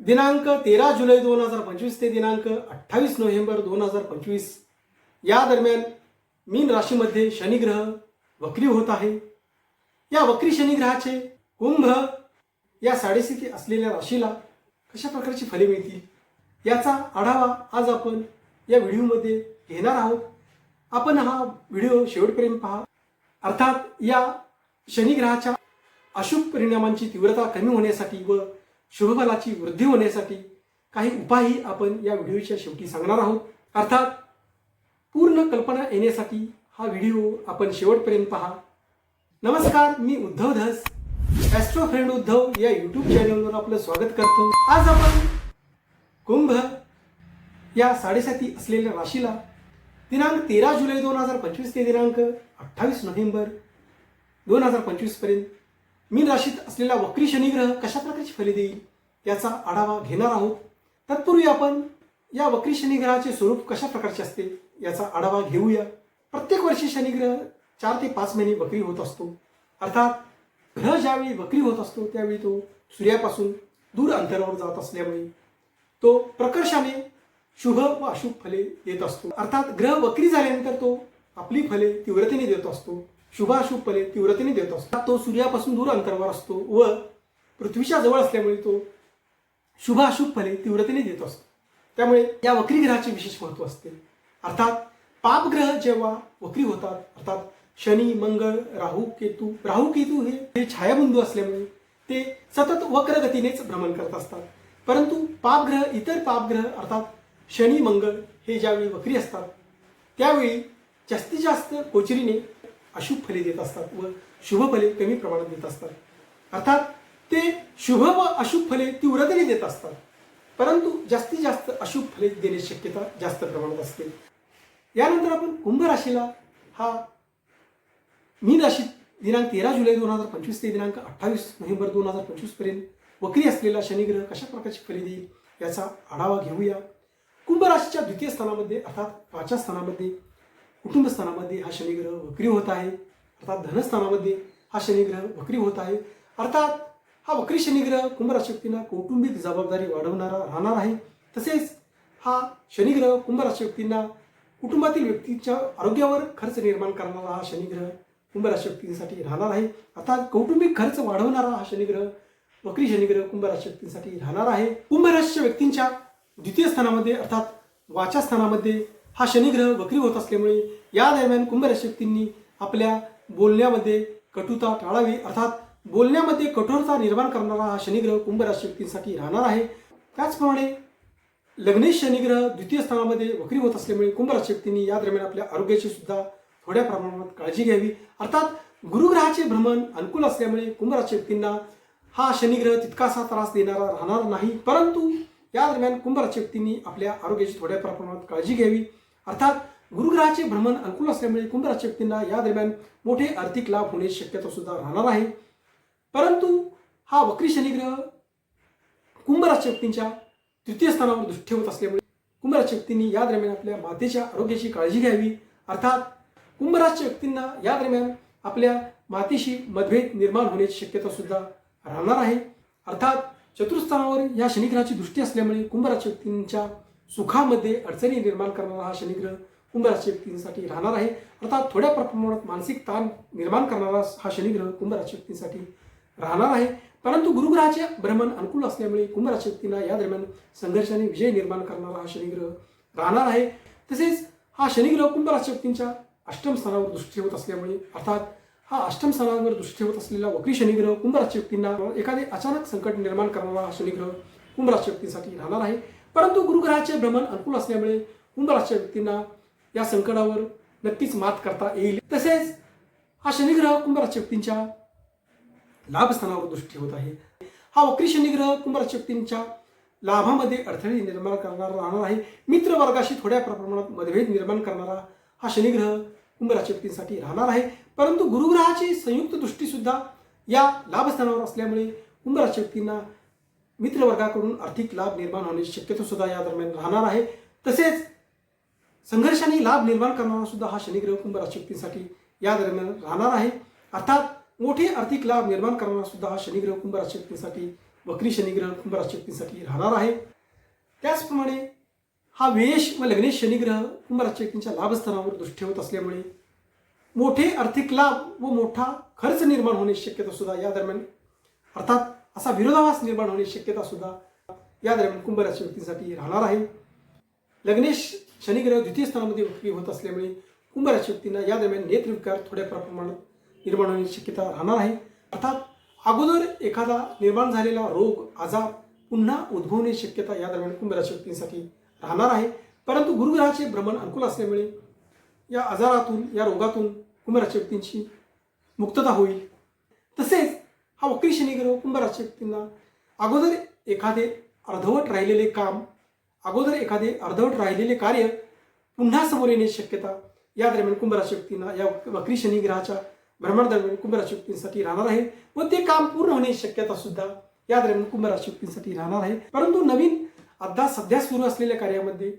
दिनांक तेरा जुलै दोन हजार पंचवीस ते दिनांक अठ्ठावीस नोव्हेंबर दोन हजार पंचवीस. या दरम्यान मीन राशीमध्ये शनिग्रह वक्री होत आहे. या वक्री शनिग्रहाचे कुंभ या साडेस्थिती असलेल्या राशीला कशा प्रकारची फले मिळतील याचा आढावा आज आपण या व्हिडिओमध्ये घेणार आहोत. आपण हा व्हिडिओ शेवटपर्यंत पहा. अर्थात या शनिग्रहाच्या अशुभ परिणामांची तीव्रता कमी होण्यासाठी व शुभफलाची वृद्धी होण्यासाठी काही उपायही आपण या व्हिडिओच्या शेवटी सांगणार आहोत. अर्थात पूर्ण कल्पना येण्यासाठी हा व्हिडिओ आपण शेवटपर्यंत पहा. नमस्कार मी उद्धव धस. ॲस्ट्रो फ्रेंड उद्धव या यूट्यूब चॅनलवर आपलं स्वागत करतो. आज आपण कुंभ या साडेसाती असलेल्या राशीला दिनांक तेरा जुलै दोन हजार पंचवीस ते दिनांक अठ्ठावीस नोव्हेंबर दोन हजार पंचवीसपर्यंत मीन राशीत असलेला वक्री शनिग्रह कशा प्रकारची फले देईल याचा आढावा घेणार आहोत. तत्पूर्वी आपण या वक्री शनिग्रहाचे स्वरूप कशा प्रकारचे असते याचा आढावा घेऊया. प्रत्येक वर्षी शनिग्रह चार ते पाच महिने वक्री होत असतो. अर्थात ग्रह ज्यावेळी वक्री होत असतो त्यावेळी तो सूर्यापासून दूर अंतरावर जात असल्यामुळे तो प्रकर्षाने शुभ व अशुभ फले देत असतो. अर्थात ग्रह वक्री झाल्यानंतर तो आपली फले तीव्रतेने देत असतो. शुभाशुभ फले तीव्रतेने देत असतो. तो सूर्यापासून दूर अंतरावर असतो व पृथ्वीच्या जवळ असल्यामुळे तो शुभाशुभ फले तीव्रतेने देत असतो. त्यामुळे या वक्री ग्रहाचे विशेष महत्त्व असते. अर्थात पापग्रह जेव्हा वक्री होतात अर्थात शनी मंगळ राहू केतू राहू केतू हे हे छायाबिंदू असल्यामुळे ते सतत वक्र गतीनेच भ्रमण करत असतात. परंतु पापग्रह इतर पापग्रह अर्थात शनी मंगळ हे ज्यावेळी वक्री असतात त्यावेळी जास्तीत जास्त कोचरीने अशुभ फले देत असतात व शुभ फले कमी प्रमाणात देत असतात. अर्थात ते शुभ व अशुभ फले तीव्रतेने देत असतात. परंतु जास्तीत जास्त अशुभ फले देण्याची शक्यता जास्त प्रमाणात असते. यानंतर आपण कुंभ राशीला हा मीन राशीत दिनांक तेरा जुलै दोन हजार पंचवीस ते दिनांक अठ्ठावीस नोव्हेंबर दोन हजार पंचवीसपर्यंत वक्री असलेला शनिग्रह कशा प्रकारची फले देईल याचा आढावा घेऊया. कुंभ राशीच्या द्वितीय स्थानामध्ये अर्थात पाचव्या स्थानामध्ये कुटुंबस्थानामध्ये हा शनिग्रह वक्री होत आहे. अर्थात धनस्थानामध्ये हा शनिग्रह वक्री होत आहे. अर्थात हा वक्री शनिग्रह कुंभराशक्तींना कौटुंबिक जबाबदारी वाढवणारा राहणार आहे. तसेच हा शनिग्रह कुंभराशक्तींना कुटुंबातील व्यक्तीच्या आरोग्यावर खर्च निर्माण करणारा हा शनिग्रह कुंभराशक्तींसाठी राहणार आहे. अर्थात कौटुंबिक खर्च वाढवणारा हा शनिग्रह वक्री शनिग्रह कुंभराशक्तींसाठी राहणार आहे. कुंभराश्य व्यक्तींच्या द्वितीय स्थानामध्ये अर्थात वाच्या स्थानामध्ये हा शनिग्रह वक्री होत असल्यामुळे या दरम्यान कुंभ आपल्या बोलण्यामध्ये कटुता टाळावी. अर्थात बोलण्यामध्ये कठोरता निर्माण करणारा हा शनिग्रह कुंभराशक्तींसाठी राहणार आहे. त्याचप्रमाणे लग्नेश शनिग्रह द्वितीय स्थानामध्ये वक्री होत असल्यामुळे कुंभराशक्तींनी या दरम्यान आपल्या आरोग्याची सुद्धा थोड्या प्रमाणात काळजी घ्यावी. अर्थात गुरुग्रहाचे भ्रमण अनुकूल असल्यामुळे कुंभ हा शनिग्रह तितकासा त्रास देणारा राहणार नाही. परंतु या दरम्यान कुंभराशक्तींनी आपल्या आरोग्याची थोड्या प्रमाणात काळजी घ्यावी. अर्थात गुरुग्रहाचे भ्रमण अनुकूल असल्यामुळे कुंभ राशी व्यक्तींना या दरम्यान मोठे आर्थिक लाभ होण्याची शक्यता सुद्धा राहणार आहे. परंतु हा वक्री शनिग्रह कुंभ राशी व्यक्तींच्या तृतीय स्थानावर दृष्टी होत असल्यामुळे कुंभ राशी व्यक्तींनी या दरम्यान आपल्या मातेच्या आरोग्याची काळजी घ्यावी. अर्थात कुंभ राशी व्यक्तींना या दरम्यान आपल्या मातेशी मतभेद निर्माण होण्याची शक्यता सुद्धा राहणार आहे. अर्थात चतुर्थस्थानावर या शनिग्रहाची दृष्टी असल्यामुळे कुंभ राशी व्यक्तींच्या सुखामध्ये अडचणी निर्माण करणारा हा शनिग्रह कुंभराशी व्यक्तींसाठी राहणार आहे. अर्थात थोड्या प्रमाणात मानसिक ताण निर्माण करणारा हा शनिग्रह कुंभराशी व्यक्तींसाठी राहणार आहे. परंतु गुरुग्रहाचे भ्रमण अनुकूल असल्यामुळे कुंभराशी व्यक्तींना या दरम्यान संघर्षाने विजय निर्माण करणारा हा शनिग्रह राहणार आहे. तसेच हा शनिग्रह कुंभराशी व्यक्तींच्या अष्टम स्थानावर दृष्टी होत असल्यामुळे अर्थात हा अष्टम स्थानावर दृष्टी होत असलेला वक्री शनिग्रह कुंभराशी व्यक्तींना एखादे अचानक संकट निर्माण करणारा हा शनिग्रह कुंभराशी व्यक्तींसाठी राहणार आहे. परंतु गुरुग्रहाचे भ्रमण अनुकूल असल्यामुळे कुंभ व्यक्तींना या संकटावर नक्कीच मात करता येईल. तसेच हा शनिग्रह कुंभ व्यक्तींच्या लाभस्थानावर दृष्टी होत आहे. हा वक्री शनिग्रह कुंभ व्यक्तींच्या लाभामध्ये अडथळे निर्माण करणारा राहणार आहे. मित्र वर्गाशी थोड्या प्रमाणात मतभेद निर्माण करणारा हा शनिग्रह कुंभ व्यक्तींसाठी राहणार आहे. परंतु गुरुग्रहाची संयुक्त दृष्टीसुद्धा या लाभस्थानावर असल्यामुळे कुंभ व्यक्तींना मित्रवर्गाकडून आर्थिक लाभ निर्माण होण्याची शक्यता सुद्धा या दरम्यान राहणार आहे. तसेच संघर्षाने लाभ निर्माण करणारा सुद्धा हा शनिग्रह कुंभ राशी या दरम्यान राहणार आहे. अर्थात मोठे आर्थिक लाभ निर्माण करणारा सुद्धा हा शनिग्रह कुंभ राशी वक्री शनिग्रह कुंभ राशी राहणार आहे. त्याचप्रमाणे हा वेश व लग्नेश शनिग्रह कुंभ राशी लाभस्थानावर दृष्टी ठेवत असल्यामुळे मोठे आर्थिक लाभ व मोठा खर्च निर्माण होण्याची शक्यता सुद्धा या दरम्यान अर्थात असा विरोधाभास निर्माण होण्याची शक्यता सुद्धा या दरम्यान कुंभ राशी व्यक्तींसाठी राहणार आहे. लग्नेश शनिग्रह द्वितीय स्थानामध्ये उपयोगी होत असल्यामुळे कुंभ राशी व्यक्तींना या दरम्यान नेत्रविकार थोड्या प्रमाणात निर्माण होण्याची शक्यता राहणार आहे. अर्थात अगोदर एखादा निर्माण झालेला रोग आजार पुन्हा उद्भवण्याची शक्यता या दरम्यान कुंभ राशी व्यक्तींसाठी राहणार आहे. परंतु गुरुग्रहाचे भ्रमण अनुकूल असल्यामुळे या आजारातून या रोगातून कुंभ राशी व्यक्तींची मुक्तता होईल. तसेच हा वक्री शनिग्रह कुंभ राशी व्यक्तींना अगोदर एखादे अर्धवट राहिलेले काम अगोदर एखादे अर्धवट राहिलेले कार्य पुन्हा समोर येण्याची शक्यता या दरम्यान कुंभराशी व्यक्तींना या वक्री शनी ग्रहाच्या भ्रमणादरम्यान दरम्यान राशी व्यक्तींसाठी राहणार आहे व ते काम पूर्ण होण्याची शक्यता सुद्धा या दरम्यान कुंभराशी व्यक्तींसाठी राहणार आहे. परंतु नवीन आता सध्या सुरू असलेल्या कार्यामध्ये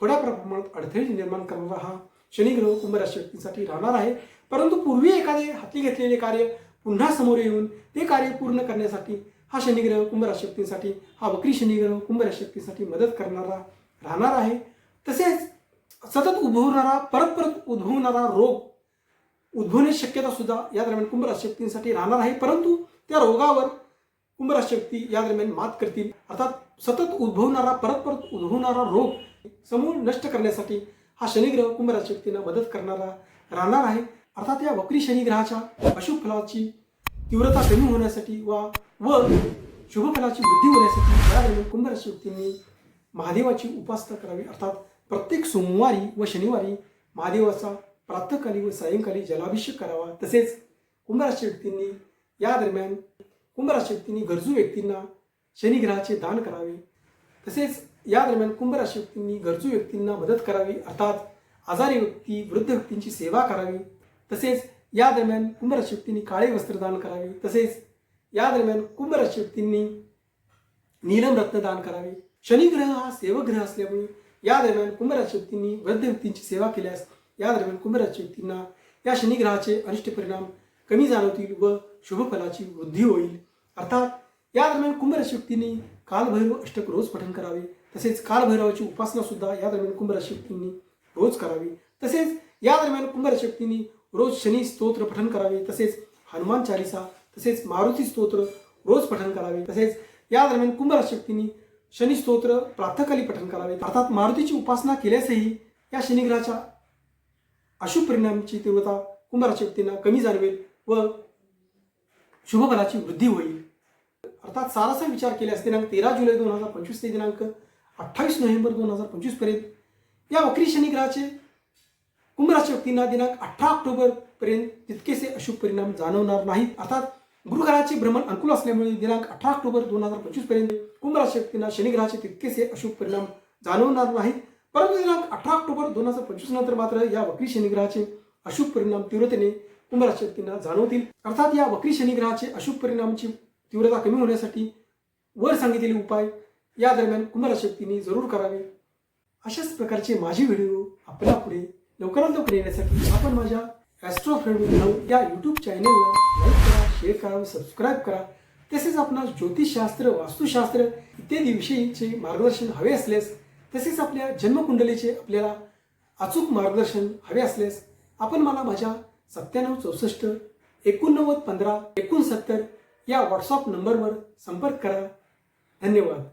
थोड्या प्रमाणात अडथळे निर्माण करणारा हा शनिग्रह कुंभराशी व्यक्तींसाठी राहणार आहे. परंतु पूर्वी एखादे हाती घेतलेले कार्य पुन्हा समोर येऊन ते कार्य पूर्ण करण्यासाठी हा शनिग्रह कुंभ राशी हा वक्री शनिग्रह कुंभ राशी मदत करणारा राहणार आहे. तसेच सतत उद्भवणारा परत परत उद्भवणारा रोग उद्भवण्याची शक्यता सुद्धा या दरम्यान कुंभ राहणार आहे. परंतु त्या रोगावर कुंभ राशी या दरम्यान मात करतील. अर्थात सतत उद्भवणारा परत परत उद्भवणारा रोग समूळ नष्ट करण्यासाठी हा शनिग्रह कुंभ मदत करणारा राहणार आहे. अर्थात या वक्री शनिग्रहाच्या अशुभ फलाची तीव्रता कमी होण्यासाठी वा व शुभ फलाची वृद्धी होण्यासाठी या दरम्यान कुंभ राशी व्यक्तींनी महादेवाची उपासना करावी. अर्थात प्रत्येक सोमवारी व शनिवारी महादेवाचा प्रातःकाली व सायंकाळी जलाभिषेक करावा. तसेच कुंभराशी व्यक्तींनी या दरम्यान कुंभराशी व्यक्तींनी गरजू व्यक्तींना शनिग्रहाचे दान करावे. तसेच या दरम्यान कुंभराशी व्यक्तींनी गरजू व्यक्तींना मदत करावी. अर्थात आजारी व्यक्ती वृद्ध व्यक्तींची सेवा करावी. तसेच या दरम्यान कुंभराशी व्यक्तींनी काळे वस्त्र दान करावे. तसेच या दरम्यान कुंभराशी व्यक्तींनी नीलम रत्न दान करावे. शनिग्रह हा सेवग्रह असल्यामुळे या दरम्यान कुंभराशी व्यक्तींनी वृद्ध व्यक्तींची सेवा केल्यास या दरम्यान कुंभराशी व्यक्तींना या शनिग्रहाचे अनिष्ट परिणाम कमी जाणवतील व शुभफलाची वृद्धी होईल. अर्थात या दरम्यान कुंभराशी व्यक्तींनी कालभैरव अष्टक रोज पठण करावे. तसेच कालभैरवाची उपासना सुद्धा या दरम्यान कुंभराशी व्यक्तींनी रोज करावी. तसेच या दरम्यान कुंभराशी व्यक्तींनी रोज शनी स्तोत्र पठन करावे तसेच हनुमान चालिसा तसेच मारुती स्तोत्र रोज पठन करावे तसेच या दरम्यान कुंभराशी शनी स्तोत्र प्रातःकाली पठन करावे. अर्थात मारुतीची उपासना केल्यासही या शनिग्रहाच्या अशुभ परिणामाची तीव्रता कुंभराशक्तींना कमी जाणवेल व शुभफलाची वृद्धी होईल. अर्थात सारासा विचार केल्यास दिनांक तेरा जुलै दोन हजार पंचवीस ते दिनांक अठ्ठावीस नोव्हेंबर दोन हजार पंचवीसपर्यंत या वक्री शनिग्रहाचे कुंभराशी व्यक्तींना दिनांक अठरा ऑक्टोबर पर्यंत तितकेसे अशुभ परिणाम जाणवणार नाहीत. अर्थात गुरुग्रहाचे भ्रमण अनुकूल असल्यामुळे दिनांक अठरा ऑक्टोबर दोन हजार पंचवीसपर्यंत कुंभराशी व्यक्तींना शनिग्रहाचे तितकेसे अशुभ परिणाम जाणवणार नाहीत. परंतु दिनांक अठरा ऑक्टोबर दोन हजार पंचवीस नंतर मात्र या वक्री शनिग्रहाचे अशुभ परिणाम तीव्रतेने कुंभराशी व्यक्तींना जाणवतील. अर्थात या वक्री शनिग्रहाचे अशुभ परिणामची तीव्रता कमी होण्यासाठी वर सांगितलेले उपाय या दरम्यान कुंभराशी व्यक्तींनी जरूर करावे. अशाच प्रकारचे माझे व्हिडिओ आपल्या पुढे लवकरात लवकर येण्यासाठी आपण माझ्या ॲस्ट्रो फ्रेंड या यूट्यूब चॅनलला लाईक करा शेअर करा व सबस्क्राईब करा. तसेच आपणास ज्योतिषशास्त्र वास्तुशास्त्र इत्यादी विषयीचे मार्गदर्शन हवे असल्यास तसेच आपल्या जन्मकुंडलीचे आपल्याला अचूक मार्गदर्शन हवे असल्यास आपण मला माझ्या सत्त्याण्णव चौसष्ट एकोणनव्वद पंधरा एकोणसत्तर या व्हॉट्सअप नंबरवर संपर्क करा. धन्यवाद.